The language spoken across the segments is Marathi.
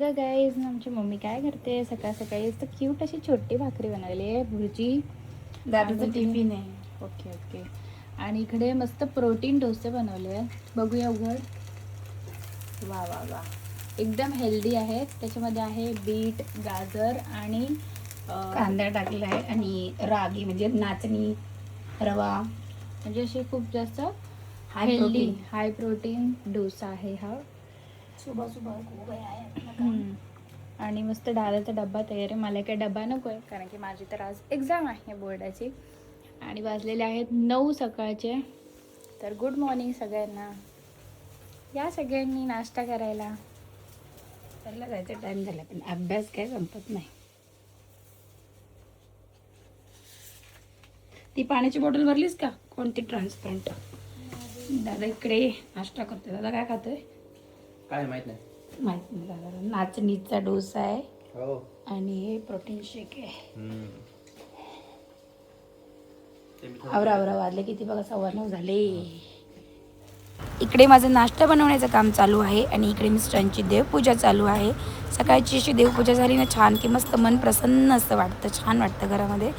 ग गाईज आमची मम्मी काय करते? सकाळ सकाळी तर क्यूट अशी छोटी भाकरी बनवली आहे भुर्जी. दादाचं टिफिन आहे. ओके ओके आणि इकडे मस्त प्रोटीन डोसे बनवले आहेत बघूया उघड. वा वा वा. एकदम हेल्दी आहेत त्याच्यामध्ये आहे बीट गाजर आणि कांदा टाकलेला आहे आणि रागी म्हणजे नाचणी रवा. म्हणजे असे खूप जास्त high healthy high protein dosa आहे हा. सुबह सुबह खूप आहे हम्म. आणि मस्त डाळाचा डब्बा तयार आहे. मला काही डब्बा नको आहे कारण की माझी तर आज एक्झाम आहे बोर्डाची. आणि वाजलेले आहेत नऊ सकाळचे. तर गुड मॉर्निंग सगळ्यांना. या सगळ्यांनी नाश्ता करायला. त्याला जायचा टाइम झाला पण अभ्यास काय संपत नाही. ती पाण्याची बॉटल भरलीस का? कोणती ट्रान्सपरंट दादा इकडे नाश्ता करतोय. दादा काय खातोय? काय माहीत नाही. माहीत नाही नाचणीचा डोसा आहे. हो. आणि हे प्रोटीन शेक आहे. ते मी आवरा आवरा वाजले किती? बघा सव्वा नऊ झाले. इकडे माझं नाश्ता बनवण्याचं काम चालू आहे आणि इकडे मिस्टरांची देवपूजा चालू आहे. सकाळची अशी देवपूजा झाली ना छान की मस्त मन प्रसन्न असं वाटतं छान वाटतं घरामध्ये.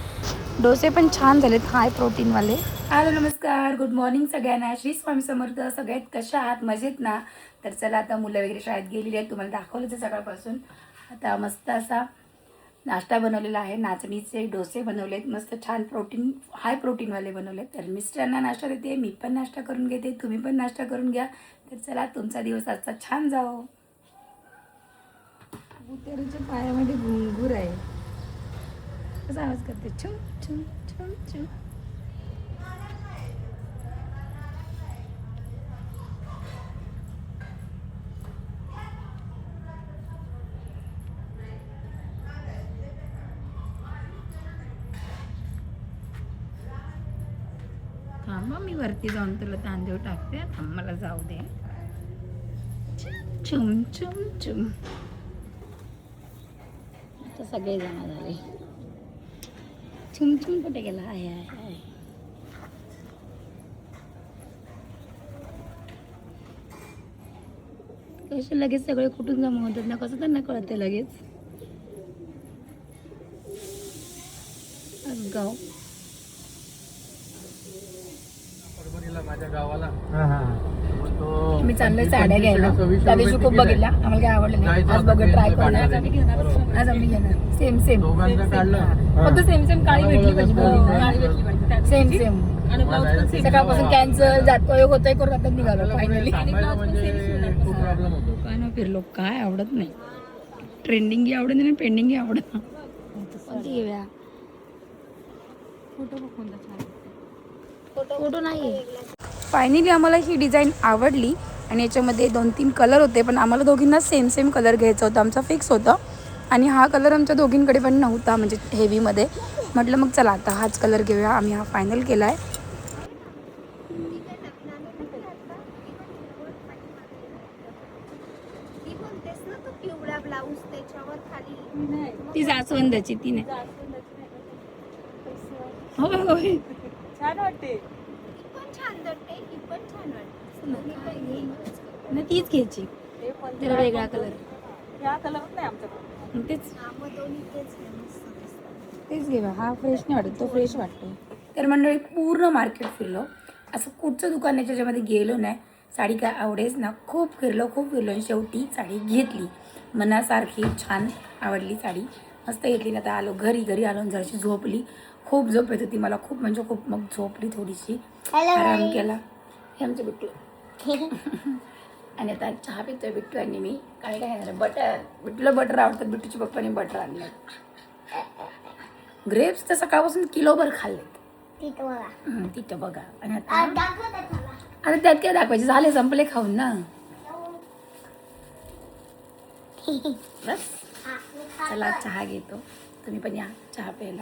डोसे पण छान झालेत. हाय प्रोटीनवाले. हॅलो नमस्कार. गुड मॉर्निंग सगळ्यांना. श्री स्वामी समर्थ सगळ्यात कशा आहात? मजेत ना? तर चला आता मुलं वगैरे शाळेत गेलेली आहेत. तुम्हाला दाखवलंच आहे सकाळपासून. आता मस्त असा नाश्ता बनवलेला आहे. नाचणीचे डोसे बनवलेत मस्त छान प्रोटीन हाय प्रोटीनवाले बनवलेत तर मिस्टरांना नाश्ता देते. मी पण नाश्ता करून घेते. तुम्ही पण नाश्ता करून घ्या. तर चला तुमचा दिवस आजचा छान जाओ उतरच्या पायामध्ये घुंगूर आहे. कसा आवाज करते. छुम छुम छुम छुम. थांबा मी वरती जाऊन तुला तांदूळ टाकते. थांब मला जाऊ दे. छुम चुम चुम. आता सगळे जमा झाले चुमचुम कुठे गेला? आहे आहे आहे कसे लगेच सगळे कुठून जमा होतात ना? कसं त्यांना कळते लगेच? गाव. माझ्या गावाला. मी चाललोय साड्या घ्यायला. त्या दिवशी खूप. बघितल्या. आम्हाला काय आवडलं नाही. आज ट्राय आज. आम्ही घेणार सेम सेम दोघांचं काढलं. फक्त सेम सेम काळी भेटली पाहिजे. सेम सेम सकाळपासून कॅन्सल जातोय होतोय करून आता निघालो. फायनली म्हणजे काय ना फिरलो काय आवडत नाही. ट्रेंडिंगही आवडत नाही पेंडिंगही आवडत कोणती घेऊया? फोटो नाही फायनली आम्हाला ही डिझाईन आवडली आणि याच्यामध्ये दोन तीन कलर होते पण आम्हाला दोघींना सेम सेम कलर घ्यायचा होता. आमचा फिक्स होता. आणि हा कलर आमच्या दोघींकडे पण नव्हता म्हणजे हेवीमध्ये म्हटलं मग चला आता हाच कलर घेऊया. आम्ही हा फायनल केला आहे ती जास्वंदाची ती नाही. होय होय. छान वाटते. ती पण छान वाटते ही पण छान. वाटते दोन्ही पण घे. नाही तीच घ्यायची त्याला वेगळा कलर ह्या कलरच नाही आमच्याकडे. तेच. तेच घे, हा फ्रेश नाही वाटत तो फ्रेश वाटतो. तर मंडळी पूर्ण मार्केट फिरलो. असं कुठचं दुकान आहे ज्याच्यामध्ये गेलो नाही. साडी काय आवडेच ना. खूप फिरलो खूप फिरलो. आणि शेवटी साडी घेतली. मनासारखी छान आवडली साडी. मस्त घेतली. आता आलो घरी घरी आलो आणि जराशी झोपली. खूप झोप येत होती. मला खूप म्हणजे खूप मग झोपली थोडीशी. आराम केला. हे आमचं बिट्टू. आणि आता चहा पितोय बिट्टू आणि मी. काय काय घेणार बटर. बिट्टूला बटर आवडतं बिट्टूच्या पप्पाने बटर आणलं. ग्रेप्स तर सकाळपासून किलोभर खाल्लेत. तिथं बघा. तिथं बघा. आणि आता. आता त्यात काय दाखवायचे? झाले संपले खाऊन ना. बस. चला चहा घेतो. तुम्ही पण या. चहा प्यायला.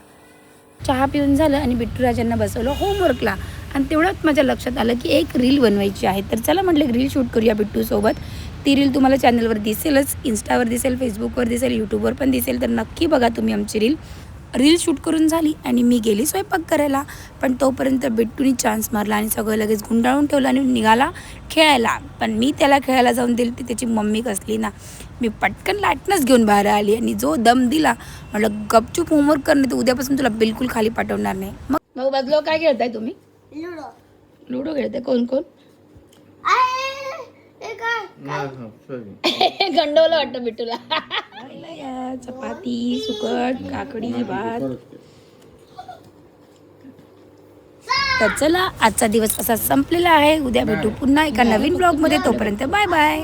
चहा पिऊन झालं आणि बिट्टू राजांना बसवलं होमवर्कला आणि तेवढ्यात माझ्या लक्षात आलं की एक रील बनवायची आहे. तर चला म्हटलं रील शूट करूया बिट्टूसोबत. ती रील तुम्हाला चॅनलवर दिसेलच इन्स्टावर दिसेल फेसबुकवर दिसेल यूट्यूबवर पण दिसेल. तर नक्की बघा तुम्ही आमची रील रील शूट करून झाली आणि मी गेली स्वयंपाक करायला. पण तोपर्यंत बिट्टूनी चान्स मारला आणि सगळं लगेच गुंडाळून ठेवलं आणि निघाला खेळायला. पण मी त्याला खेळायला जाऊन दिली ती त्याची मम्मी कसली ना मी पटकन लाटणंच घेऊन बाहेर आली आणि जो दम दिला म्हटलं गपचूप होमवर्क करणे तर उद्यापासून तुला बिलकुल खाली पाठवणार नाही. मग मग बदलो काय खेळताय तुम्ही? लुडो. लुडो खेळताय कोण कोण? गंडवलं वाटतं बिट्टूला चपाती सुकट काकडी भात. तर चला आजचा दिवस असा संपलेला आहे. उद्या भेटू पुन्हा एका नवीन ब्लॉगमध्ये तोपर्यंत बाय बाय.